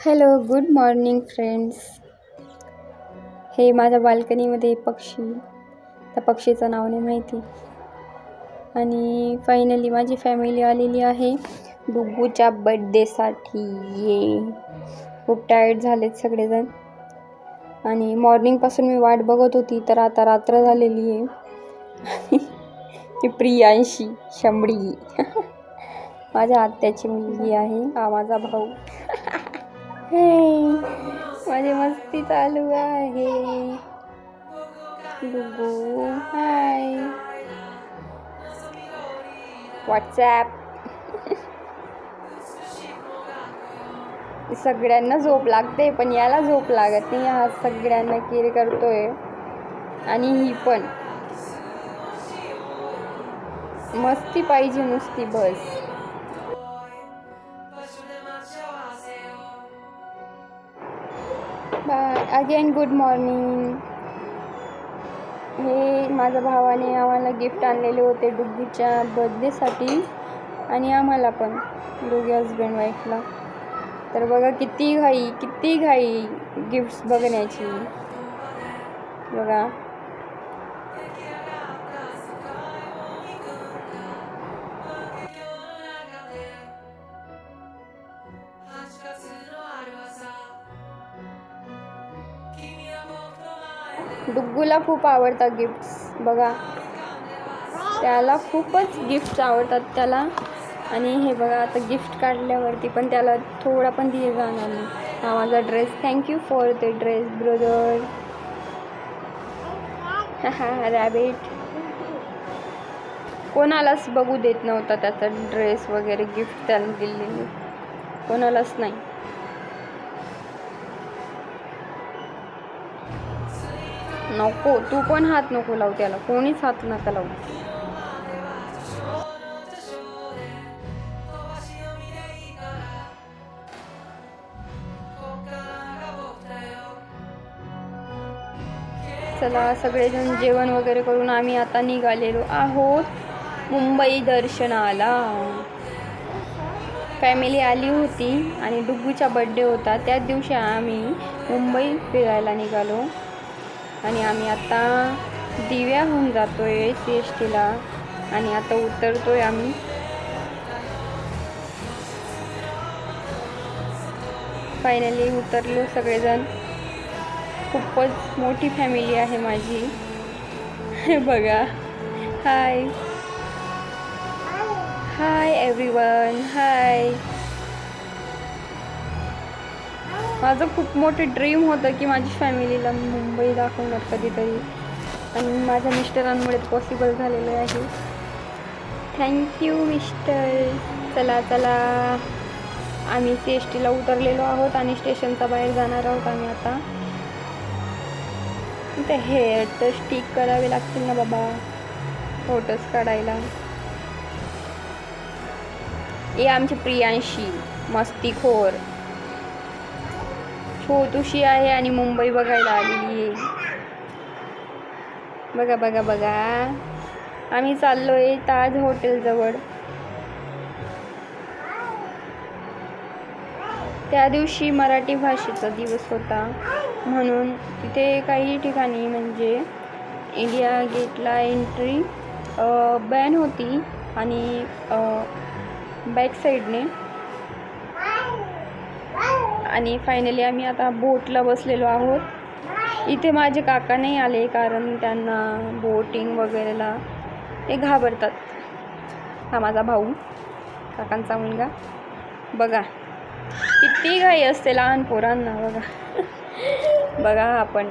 Hello good morning friends हे माझ्या बाल्कनीमध्ये पक्षी. त्या पक्षीचं नाव नाही माहिती. आणि फायनली माझी फॅमिली आलेली आहे डुग्गूच्या बड्डेसाठी ये खूप टायर्ड झालेत सगळेजण. आणि मॉर्निंगपासून मी वाट बघत होती तर आता रात्र झालेली आहे. ती प्रियांशी शंभडी माझ्या आत्याची मुलगी आहे हा माझा भाऊ. माझी मस्ती चालू आहे. गुगू हाय. व्हॉट्सॲप सगळ्यांना झोप लागते पण याला झोप लागत नाही. हा सगळ्यांना केअर करतोय. आणि ही पण. मस्ती पाहिजे नुसती बस. अगेन गुड मॉर्निंग हे माझ्या भावाने आम्हाला गिफ्ट आणलेले होते डुग्गीच्या बर्थडेसाठी आणि आम्हाला पण दोघे हजबंड वाईफला तर बघा किती घाई किती घाई गिफ्ट्स बघण्याची. बघा. डुग्गूला खूप आवडतात गिफ्ट्स बघा. त्याला खूपच गिफ्ट्स आवडतात त्याला. आणि हे बघा आता गिफ्ट काढल्यावरती पण त्याला थोडा पण धीर जाणार नाही. हा माझा ड्रेस थँक्यू फॉर ते ड्रेस ब्रदर रॅबिट कोणालाच बघू देत नव्हता त्याचा ड्रेस वगैरे गिफ्ट त्याला दिलेली. कोणालाच नाही. नको तू पण हात नको लावू त्याला कोणीच हात नका लावू. चला सगळेजण जेवण वगैरे करून आम्ही आता निघालेलो आहोत मुंबई दर्शनाला. फॅमिली आली होती आणि डुग्गूचा बड्डे होता त्याच दिवशी आम्ही मुंबई फिरायला निघालो. आणि आम्ही आता दिव्याहून जातो आहे सी एस टीला. आणि आता उतरतो आहे आम्ही. फायनली उतरलो सगळेजण. खूपच मोठी फॅमिली आहे माझी. हे बघा. हाय हाय एव्हरीवन हाय माझं खूप मोठं ड्रीम होतं की माझी फॅमिलीला मुंबई दाखवणार कधीतरी. आणि माझ्या मिस्टरांमुळे पॉसिबल झालेलं आहे. थँक्यू मिस्टर चला चला. आम्ही सी एस टीला उतरलेलो आहोत आणि स्टेशनच्या बाहेर जाणार आहोत आम्ही आता. ते हेअर तर स्टिक करावे लागतील ना बाबा. फोटोज काढायला. हे आमची प्रियांशी. मस्तीखोर. छोटूशी आहे आणि मुंबई बघायला आलेली आहे. बघा बघा बघा. आम्ही चाललो आहे ताज हॉटेलजवळ त्या दिवशी मराठी भाषेचा दिवस होता. म्हणून तिथे काही ठिकाणी म्हणजे इंडिया गेटला एंट्री बॅन होती आणि बॅक साईडने आणि फायनली आम्ही आता बोटला बसलेलो आहोत. इथे माझे काका नाही आले कारण त्यांना बोटिंग वगैरेला ते घाबरतात. हा माझा भाऊ काकांचा मुलगा. बघा किती घाई असते लहान पोरांना बघा. बघा आपण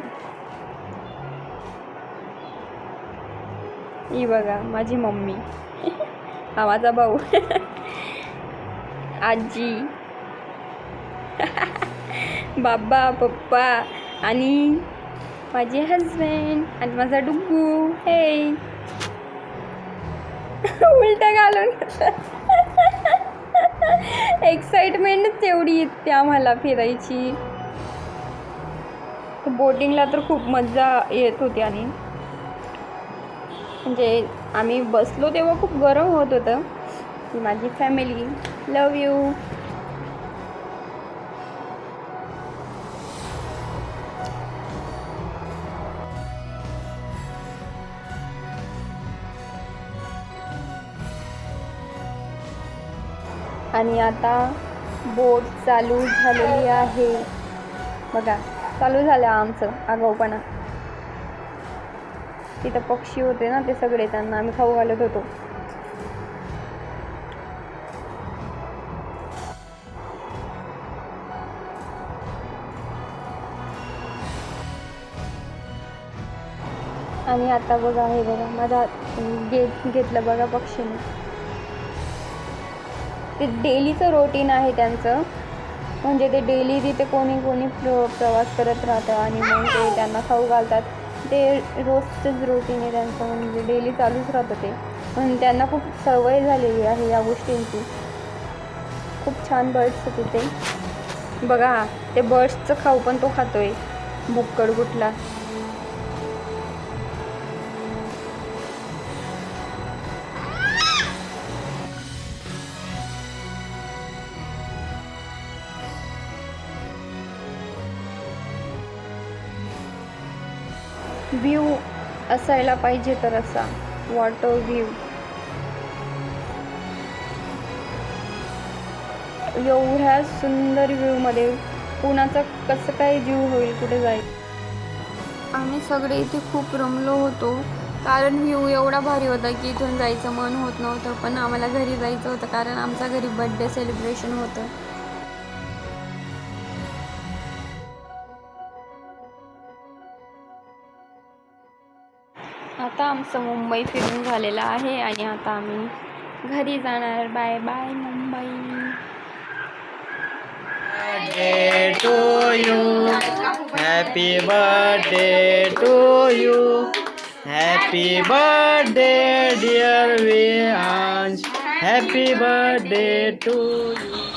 ही बघा माझी मम्मी. हा माझा भाऊ. आजी. बाबा पप्पा आणि माझे हजबंड आणि माझा डुग्गू. हे उलट घालून. एक्साइटमेंटच तेवढी येते आम्हाला फिरायची. बोटिंगला तर खूप मजा येत होती आणि. म्हणजे आम्ही बसलो तेव्हा खूप गरम होत होतं. माझी फॅमिली लव यू आणि आता बोट चालू झालेली आहे. बघा चालू झालं आमचं आगाऊपणा. तिथं पक्षी होते ना ते सगळे त्यांना आम्ही खाऊ घालत होतो. आणि आता बघा हे बघा माझा घेत घेतलं बघा पक्षीने. ते डेलीचं रोटीन आहे त्यांचं. म्हणजे ते डेली तिथे कोणी कोणी प्र प्रवास करत राहतं आणि मग ते त्यांना खाऊ घालतात ते रोजचंच रोटीन आहे त्यांचं. म्हणजे डेली चालूच राहतं ते. पण त्यांना खूप सवय झालेली आहे या गोष्टींची. खूप छान बर्ड्स होते तिथे बघा ते बर्ड्सचं खाऊ पण तो खातोय. बुक्कड कुठला. व्ह्यू असायला पाहिजे तर असा. वॉटर व्ह्यू एवढ्या सुंदर व्ह्यूमध्ये कुणाचा कसं काय जीव होईल कुठे जाईल? आम्ही सगळे इथे खूप रमलो होतो. कारण व्ह्यू एवढा भारी होता की इथून जायचं मन होत नव्हतं पण आम्हाला घरी जायचं होतं कारण आमच्या घरी बड्डे सेलिब्रेशन होतं. आता आमचं मुंबई फिरून झालेलं आहे आणि आता आम्ही घरी जाणार. Bye bye Mumbai. To you happy birthday to you happy birthday dear way happy birthday to you